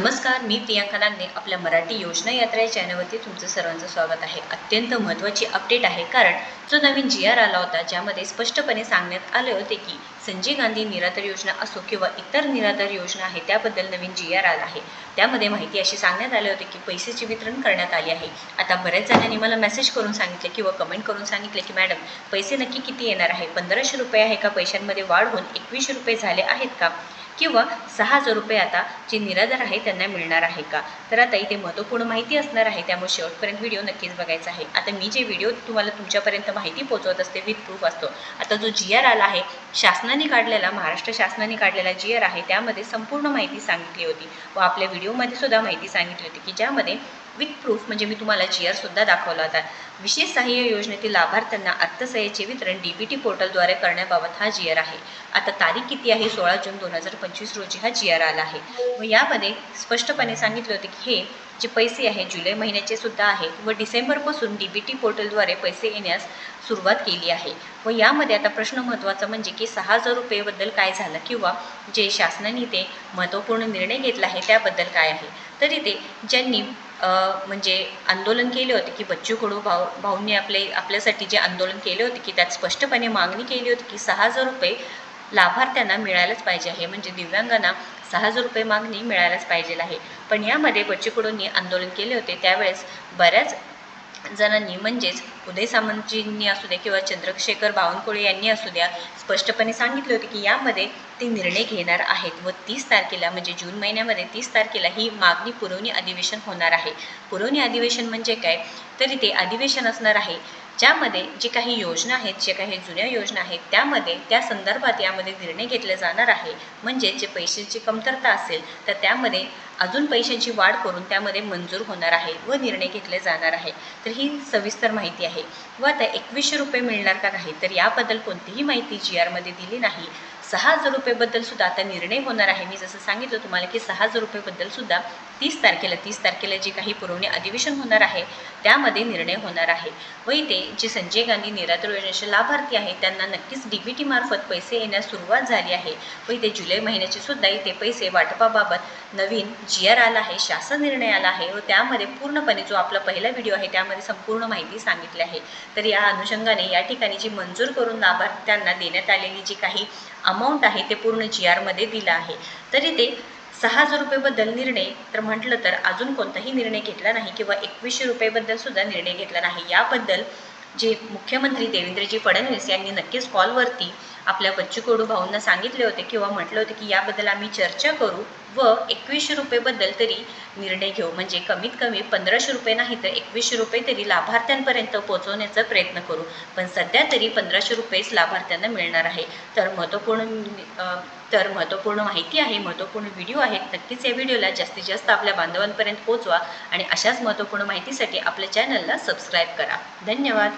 नमस्कार मी प्रियांका लागणे आपल्या मराठी योजना यात्रा या चॅनलवरती तुमचं सर्वांचं स्वागत आहे. अत्यंत महत्त्वाची अपडेट आहे कारण जो नवीन जी आर आला होता ज्यामध्ये स्पष्टपणे सांगण्यात आले होते की संजय गांधी निराधार योजना असो किंवा इतर निराधार योजना आहे त्याबद्दल नवीन जी आर आला आहे. त्यामध्ये माहिती अशी सांगण्यात आली होती की पैसेचे वितरण करण्यात आले आहे. आता बऱ्याच जणांनी मला मेसेज करून सांगितले किंवा कमेंट करून सांगितले की मॅडम पैसे नक्की किती येणार आहे? पंधराशे रुपये आहे का? पैशांमध्ये वाढ होऊन एकवीसशे रुपये झाले आहेत का? किंवा सहा हजार रुपये आता जे निराधार आहे त्यांना मिळणार आहे का? तर आता इथे महत्त्वपूर्ण माहिती असणार आहे त्यामुळे शेवटपर्यंत व्हिडिओ नक्कीच बघायचा आहे. आता मी जे व्हिडिओ तुम्हाला तुमच्यापर्यंत माहिती पोहोचवत असते विथ प्रूफ असतो. आता जो जी आर आला आहे शासनाने काढलेला महाराष्ट्र शासनाने काढलेला जी आर आहे त्यामध्ये संपूर्ण माहिती सांगितली होती. व आपल्या व्हिडिओमध्ये सुद्धा माहिती सांगितली होती की ज्यामध्ये विथ प्रूफ म्हणजे मी तुम्हाला जी आर सुद्धा दाखवला होता. विशेष सहाय्य योजनेतील लाभार्थ्यांना अर्थसहाय्याचे वितरण डी बी टी पोर्टलद्वारे करण्याबाबत हा जी आर आहे. आता तारीख किती आहे? सोळा जून दोन हजार पंचवीस रोजी हा जी आर आला आहे. व यामध्ये स्पष्टपणे सांगितले होते की हे जे पैसे आहे जुलै महिन्याचे सुद्धा आहे व डिसेंबरपासून डी बी टी पोर्टलद्वारे पैसे येण्यास सुरुवात केली आहे. व यामध्ये आता प्रश्न महत्त्वाचा म्हणजे की सहा हजार रुपयेबद्दल काय झालं किंवा जे शासनाने ते महत्त्वपूर्ण निर्णय घेतला आहे त्याबद्दल काय आहे? तरी ते ज्यांनी म्हणजे आंदोलन केले होते की बच्चू कडू भाऊ भाऊंनी आपले आपल्यासाठी जे आंदोलन केले होते की त्यात स्पष्टपणे मागणी केली होती की सहा हजार रुपये लाभार्थ्यांना मिळायलाच पाहिजे आहे. म्हणजे दिव्यांगांना सहा हजार रुपये मागणी मिळायलाच पाहिजे आहे. पण यामध्ये बच्चू कडूंनी आंदोलन केले होते. त्यावेळेस बऱ्याच जणांनी म्हणजेच उदय सामंतजींनी असू द्या किंवा चंद्रशेखर बावनकुळे यांनी असू द्या स्पष्टपणे सांगितले होते की यामध्ये ते निर्णय घेणार आहेत व तीस तारखेला म्हणजे जून महिन्यामध्ये तीस तारखेला ही मागणी पुरवणी अधिवेशन होणार आहे. पुरवणी अधिवेशन म्हणजे काय? तरी ते अधिवेशन असणार आहे. ज्यामध्ये जे काही योजना आहेत जे काही जुन्या योजना आहेत त्यामध्ये त्या संदर्भात यामध्ये निर्णय घेतले जाणार आहे. म्हणजे जे पैशांची कमतरता असेल तर त्यामध्ये अजून पैशांची वाढ करून त्यामध्ये मंजूर होणार आहे व निर्णय घेतले जाणार आहे. तर ही सविस्तर माहिती आहे. व आता एकवीसशे रुपये मिळणार का नाही तर याबद्दल कोणतीही माहिती जी आरमध्ये दिली नाही. सहा हजार रुपयेबद्दल सुद्धा आता निर्णय होणार आहे. मी जसं सांगितलं तुम्हाला की सहा हजार रुपयेबद्दल सुद्धा तीस तारखेला तीस तारखेला जे काही पुरवणी अधिवेशन होणार आहे त्यामध्ये निर्णय होणार आहे. व इथे जे संजय गांधी निराधार योजनेचे लाभार्थी आहेत त्यांना नक्कीच डी बी टीमार्फत पैसे येण्यास सुरुवात झाली आहे. व इथे जुलै महिन्याचे सुद्धा इथे पैसे वाटपाबाबत नवीन जी आर आला आहे शासन निर्णय आला आहे. व त्यामध्ये पूर्णपणे जो आपला पहिला व्हिडिओ आहे त्यामध्ये संपूर्ण माहिती सांगितली आहे. तर या अनुषंगाने या ठिकाणी जी मंजूर करून लाभार्थ्यांना देण्यात आलेली जी काही अमाऊंट आहे ते पूर्ण जी आरमध्ये दिलं आहे. तरी ते सहा हजार रुपयेबद्दल निर्णय तर म्हटलं तर अजून कोणताही निर्णय घेतला नाही किंवा एकवीसशे रुपयेबद्दल सुद्धा निर्णय घेतला नाही. याबद्दल जे मुख्यमंत्री देवेंद्रजी फडणवीस यांनी नक्कीच कॉलवरती आपल्या बच्चू कडू भाऊंना सांगितले होते किंवा म्हटलं होते की याबद्दल आम्ही चर्चा करू. व एकवीसशे रुपयेबद्दल तरी निर्णय घेऊ. म्हणजे कमीत कमी पंधराशे रुपये नाही तर एकवीसशे रुपये तरी लाभार्थ्यांपर्यंत पोहोचवण्याचा प्रयत्न करू. पण सध्या तरी पंधराशे रुपयेच लाभार्थ्यांना मिळणार आहे. तर महत्त्वपूर्ण तर महत्त्वपूर्ण माहिती आहे महत्त्वपूर्ण व्हिडिओ आहेत. नक्कीच या व्हिडिओला जास्तीत जास्त आपल्या बांधवांपर्यंत पोहोचवा आणि अशाच महत्त्वपूर्ण माहितीसाठी आपल्या चॅनलला सबस्क्राईब करा. धन्यवाद.